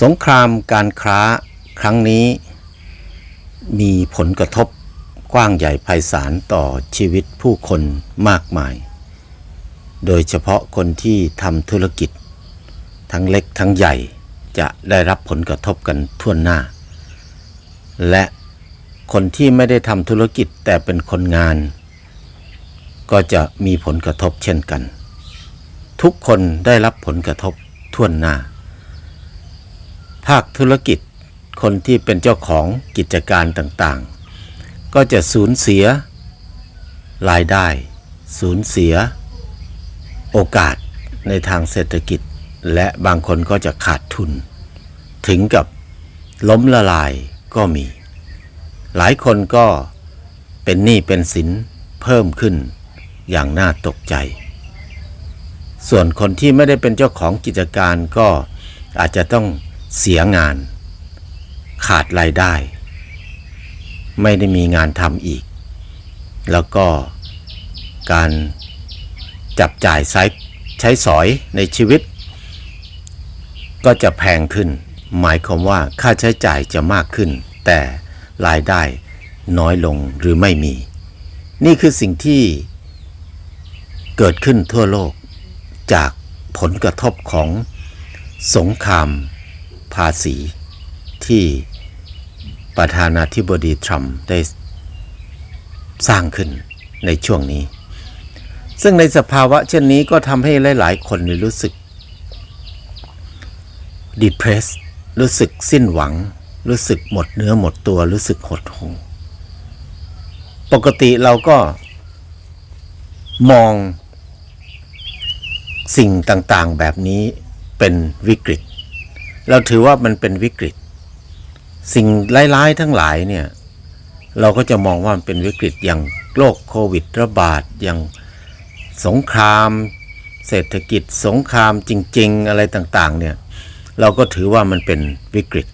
สงครามการค้าครั้งนี้ มีผลกระทบกว้างใหญ่ไพศาลต่อชีวิตผู้คนมากมาย โดยเฉพาะคนที่ทำธุรกิจ ทั้งเล็กทั้งใหญ่จะได้รับผลกระทบกันทั่วหน้า และคนที่ไม่ได้ทำธุรกิจแต่เป็นคนงาน ก็จะมีผลกระทบเช่นกัน ทุกคนได้รับผลกระทบทั่วหน้า ภาคธุรกิจคนที่เป็นเจ้าของกิจการต่างๆ ก็จะสูญเสียรายได้ สูญเสีย โอกาสในทางเศรษฐกิจ และบางคนก็จะขาดทุน ถึงกับล้มละลายก็มี หลายคนก็เป็นหนี้เป็นสินเพิ่มขึ้นอย่างน่าตกใจ ส่วนคนที่ไม่ได้เป็นเจ้าของกิจการก็อาจจะต้อง เสียงาน ขาดรายได้ ไม่ได้มีงานทำอีก แล้วก็การจับจ่ายใช้ใช้สอยในชีวิต ก็จะแพงขึ้น หมายความว่าค่าใช้จ่ายจะมากขึ้น แต่รายได้น้อยลงหรือไม่มี นี่คือสิ่งที่เกิดขึ้นทั่วโลกจากผลกระทบของสงคราม ภาษีที่ประธานาธิบดีทรัมป์ได้สร้างขึ้นในช่วงนี้ ซึ่งในสภาวะเช่นนี้ก็ทำให้หลาย ๆ คนรู้สึก depress รู้สึกสิ้นหวัง รู้สึกหมดเนื้อหมดตัวรู้สึกหดหู่ปกติเราก็มองสิ่งต่าง ๆ แบบนี้เป็นวิกฤต เราถือว่ามันเป็นวิกฤต สิ่งร้ายๆทั้งหลายเนี่ยเราก็จะมองว่ามันเป็นวิกฤตอย่างโรคโควิดระบาดอย่างสงคราม เศรษฐกิจสงครามจริง ๆ อะไรต่างๆเนี่ยเราก็ถือว่ามันเป็นวิกฤต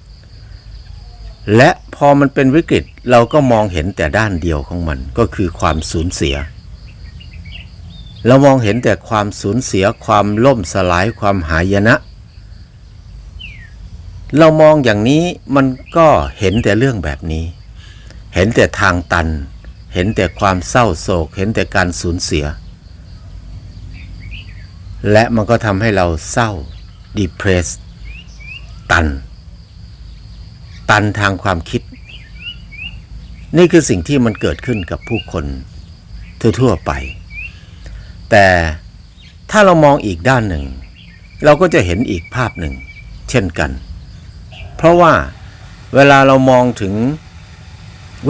และพอมันเป็นวิกฤตเราก็มองเห็นแต่ด้านเดียวของมันก็คือความสูญเสีย เรามองเห็นแต่ความสูญเสียความล่มสลายความหายนะ เรามองอย่างนี้มันก็เห็นแต่เรื่องแบบนี้ เห็นแต่ทางตัน เห็นแต่ความเศร้าโศก เห็นแต่การสูญเสีย และมันก็ทำให้เราเศร้า depressed ตัน ตันทางความคิด นี่คือสิ่งที่มันเกิดขึ้นกับผู้คนทั่วๆไป แต่ถ้าเรามองอีกด้านหนึ่ง เราก็จะเห็นอีกภาพหนึ่ง เช่นกัน เพราะว่าเวลาเรามองถึง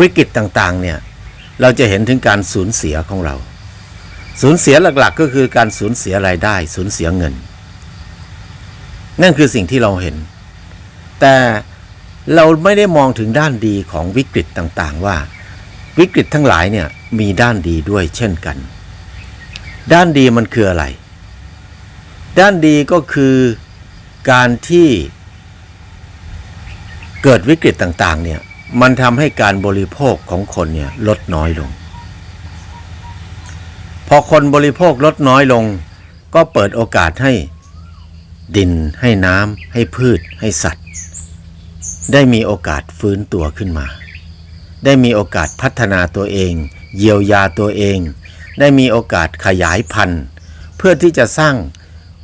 วิกฤตต่างๆเนี่ยเราจะเห็นถึงการสูญเสียของเรา สูญเสียหลักๆ ก็คือการสูญเสียรายได้ สูญเสียเงิน นั่นคือสิ่งที่เราเห็น แต่เราไม่ได้มองถึงด้านดีของวิกฤตต่างๆ ว่า วิกฤตทั้งหลายเนี่ยมีด้านดีด้วยเช่นกัน ด้านดีมันคืออะไร ด้านดีก็คือการที่ เกิดวิกฤตต่างๆเนี่ยมันทำให้การบริโภคของคนเนี่ยลดน้อยลง พอคนบริโภคลดน้อยลง ก็เปิดโอกาสให้ดินให้น้ำให้พืชให้สัตว์ ได้มีโอกาสฟื้นตัวขึ้นมา ได้มีโอกาสพัฒนาตัวเอง เยียวยาตัวเอง ได้มีโอกาสขยายพันธุ์ เพื่อที่จะสร้าง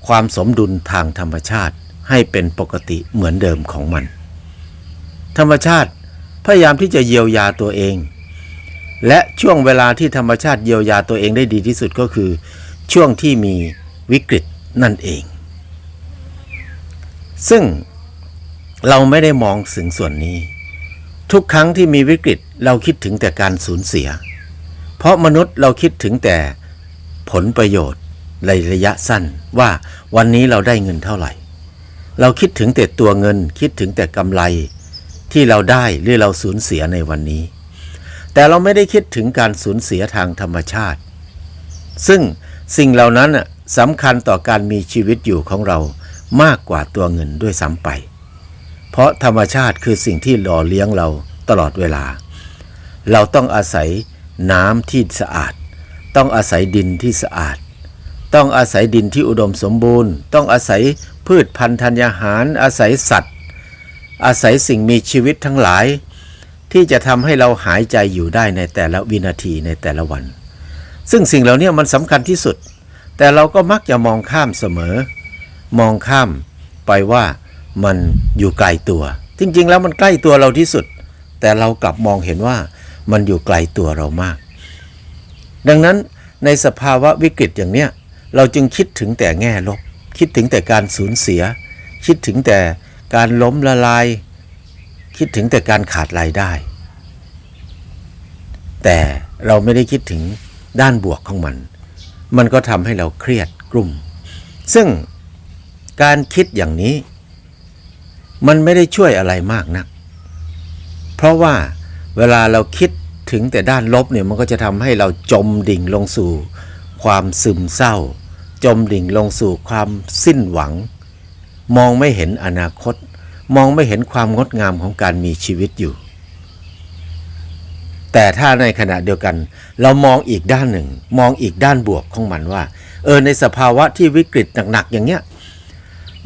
ความสมดุลทางธรรมชาติให้เป็นปกติเหมือนเดิมของมัน ธรรมชาติพยายามที่จะเยียวยาตัวเอง และช่วงเวลาที่ธรรมชาติเยียวยาตัวเองได้ดีที่สุดก็คือ ช่วงที่มีวิกฤตนั่นเอง ซึ่งเราไม่ได้มองถึงส่วนนี้ ทุกครั้งที่มีวิกฤตเราคิดถึงแต่การสูญเสีย เพราะมนุษย์เราคิดถึงแต่ผลประโยชน์ในระยะสั้นว่าวันนี้เราได้เงินเท่าไหร่ เราคิดถึงแต่ตัวเงินคิดถึงแต่กำไร ที่เราได้หรือเราสูญเสียในวันนี้ แต่เราไม่ได้คิดถึงการสูญเสียทางธรรมชาติ ซึ่งสิ่งเหล่านั้นสำคัญต่อการมีชีวิตอยู่ของเรามากกว่าตัวเงินด้วยซ้ำไป เพราะธรรมชาติคือสิ่งที่หล่อเลี้ยงเราตลอดเวลา เราต้องอาศัยน้ำที่สะอาด ต้องอาศัยดินที่สะอาด ต้องอาศัยดินที่อุดมสมบูรณ์ ต้องอาศัยพืชพันธุ์ธัญญาหาร อาศัยสัตว์ อาศัยสิ่งมีชีวิตทั้งหลาย ที่จะทำให้เราหายใจอยู่ได้ในแต่ละวินาทีในแต่ละวัน ซึ่งสิ่งเหล่านี้มันสำคัญที่สุด แต่เราก็มักจะมองข้ามเสมอ มองข้ามไปว่ามันอยู่ไกลตัว จริง ๆ แล้วมันใกล้ตัวเราที่สุด แต่เรากลับมองเห็นว่ามันอยู่ไกลตัวเรามาก ดังนั้นในสภาวะวิกฤตอย่างเนี้ยเราจึงคิดถึงแต่แง่ลบ คิดถึงแต่การสูญเสีย คิดถึงแต่ การล้มละลาย คิดถึงแต่การขาดรายได้ แต่เราไม่ได้คิดถึงด้านบวกของมัน มันก็ทำให้เราเครียดกลุ่ม ซึ่งการคิดอย่างนี้ มันไม่ได้ช่วยอะไรมากนัก เพราะว่าเวลาเราคิดถึงแต่ด้านลบเนี่ยมันก็จะทำให้เราจมดิ่งลงสู่ ความซึมเศร้า จมดิ่งลงสู่ความสิ้นหวัง มองไม่เห็นอนาคต มองไม่เห็นความงดงามของการมีชีวิตอยู่ แต่ถ้าในขณะเดียวกัน เรามองอีกด้านหนึ่ง มองอีกด้านบวกของมันว่า เออในสภาวะที่วิกฤตหนักๆอย่างเงี้ย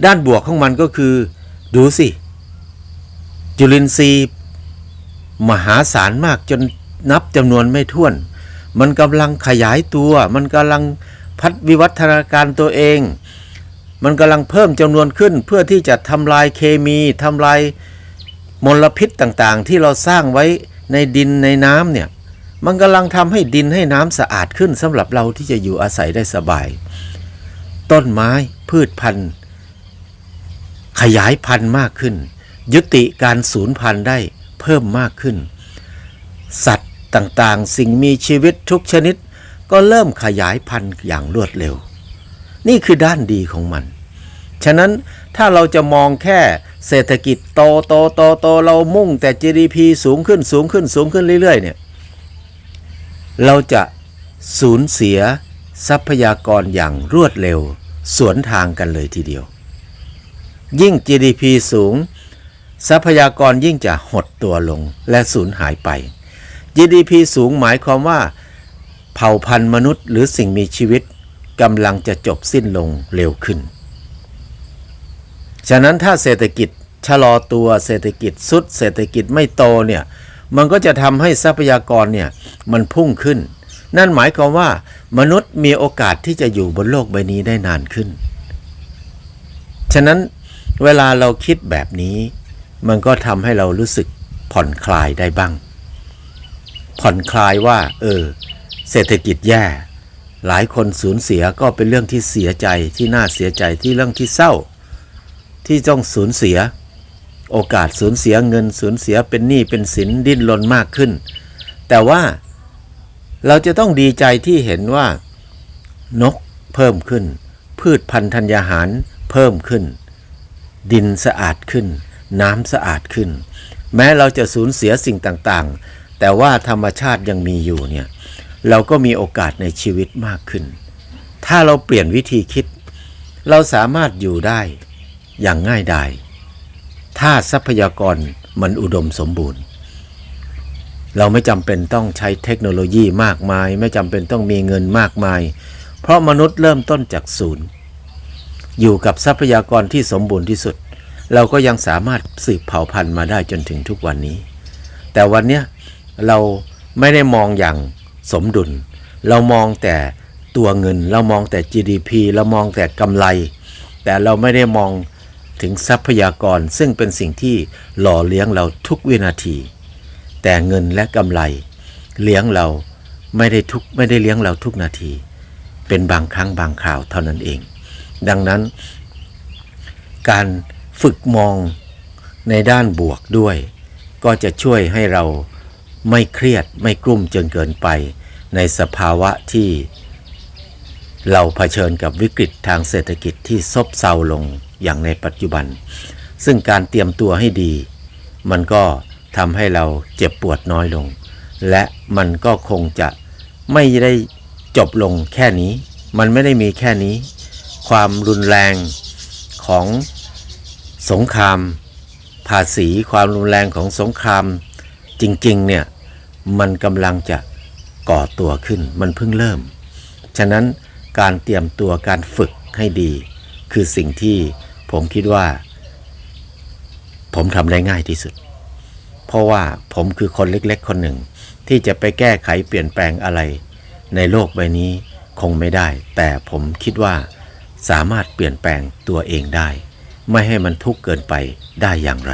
ด้านบวกของมันก็คือ ดูสิ จุลินทรีย์ มหาศาลมากจนนับจำนวนไม่ถ้วน มันกำลังขยายตัว มันกำลังพัฒวิวัฒนาการตัวเอง มันกำลังเพิ่มจำนวนขึ้นเพื่อที่จะทำลายเคมีทำลายมลพิษต่างๆ ที่เราสร้างไว้ในดินในน้ำเนี่ยมันกำลังทำให้ดินให้น้ำสะอาดขึ้นสำหรับเราที่จะอยู่อาศัยได้สบาย ต้นไม้พืชพันธุ์ขยายพันธุ์มากขึ้น ยุติการสูญพันธุ์ได้เพิ่มมากขึ้น สัตว์ต่างๆ สิ่งมีชีวิตทุกชนิด ก็เริ่มขยายพันธุ์อย่างรวดเร็ว นี่คือด้านดีของมัน ฉะนั้นถ้าเราจะมองแค่เศรษฐกิจโตโตโตโตเรามุ่งแต่ GDP สูงขึ้นสูงขึ้นสูงขึ้นเรื่อยๆเนี่ยเราจะสูญเสียทรัพยากรอย่างรวดเร็ว สวนทางกันเลยทีเดียว ยิ่ง GDP สูง ทรัพยากรยิ่งจะหดตัวลงและสูญหายไป GDP สูงหมายความว่า เผ่าพันธุ์มนุษย์หรือสิ่งมีชีวิต กำลังจะจบสิ้นลงเร็วขึ้น ฉะนั้นถ้าเศรษฐกิจชะลอตัวเศรษฐกิจสุด เศรษฐกิจไม่โตเนี่ยมันก็จะทำให้ทรัพยากรเนี่ยมันพุ่งขึ้น นั่นหมายความว่ามนุษย์มีโอกาสที่จะอยู่บนโลกใบนี้ได้นานขึ้น ฉะนั้นเวลาเราคิดแบบนี้ มันก็ทำให้เรารู้สึกผ่อนคลายได้บ้าง ผ่อนคลายว่า เออ เศรษฐกิจแย่ หลายคนสูญเสียก็เป็นเรื่องที่เสียใจที่น่าเสียใจที่เรื่องที่เศร้า ที่ต้องสูญเสีย โอกาสสูญเสียเงินสูญเสียเป็นหนี้เป็นสินดิ้นรนมากขึ้น แต่ว่าเราจะต้องดีใจที่เห็นว่านกเพิ่มขึ้น พืชพันธุ์ธัญญาหารเพิ่มขึ้น ดินสะอาดขึ้น น้ำสะอาดขึ้น แม้เราจะสูญเสียสิ่งต่างๆ แต่ว่าธรรมชาติยังมีอยู่เนี่ย เราก็มีโอกาสในชีวิตมากขึ้น ถ้าเราเปลี่ยนวิธีคิด เราสามารถอยู่ได้อย่างง่ายดายถ้าทรัพยากรมันอุดมสมบูรณ์ เราไม่จำเป็นต้องใช้เทคโนโลยีมากมาย ไม่จำเป็นต้องมีเงินมากมาย เพราะมนุษย์เริ่มต้นจากศูนย์ อยู่กับทรัพยากรที่สมบูรณ์ที่สุด เราก็ยังสามารถสืบเผ่าพันธุ์มาได้จนถึงทุกวันนี้ แต่วันนี้เราไม่ได้มองอย่าง สมดุล เรามองแต่ตัวเงิน เรามองแต่ GDP เรามองแต่กำไร แต่เราไม่ได้มองถึงทรัพยากรซึ่งเป็นสิ่งที่หล่อเลี้ยงเราทุกวินาที แต่เงินและกำไร เลี้ยงเราไม่ได้ทุกไม่ได้เลี้ยงเราทุกนาที เป็นบางครั้งบางคราวเท่านั้นเอง ดังนั้น การฝึกมองในด้านบวกด้วย ก็จะช่วยให้เราไม่เครียดไม่กลุ้มจนเกินไป ในสภาวะที่เราเผชิญกับวิกฤตทางเศรษฐกิจที่ซบเซาลงอย่างในปัจจุบัน ซึ่งการเตรียมตัวให้ดี มันก็ทำให้เราเจ็บปวดน้อยลง และมันก็คงจะไม่ได้จบลงแค่นี้ มันไม่ได้มีแค่นี้ ความรุนแรงของสงคราม ภาษีความรุนแรงของสงคราม จริงๆเนี่ยมันกำลังจะ ก่อตัวขึ้นมันเพิ่งเริ่ม ฉะนั้นการเตรียมตัวการฝึกให้ดี คือสิ่งที่ผมคิดว่า ผมทำได้ง่ายที่สุด เพราะว่าผมคือคนเล็กๆ คนหนึ่ง ที่จะไปแก้ไขเปลี่ยนแปลงอะไร ในโลกใบนี้คงไม่ได้ แต่ผมคิดว่าสามารถเปลี่ยนแปลงตัวเองได้ ไม่ให้มันทุกข์เกินไปได้อย่างไร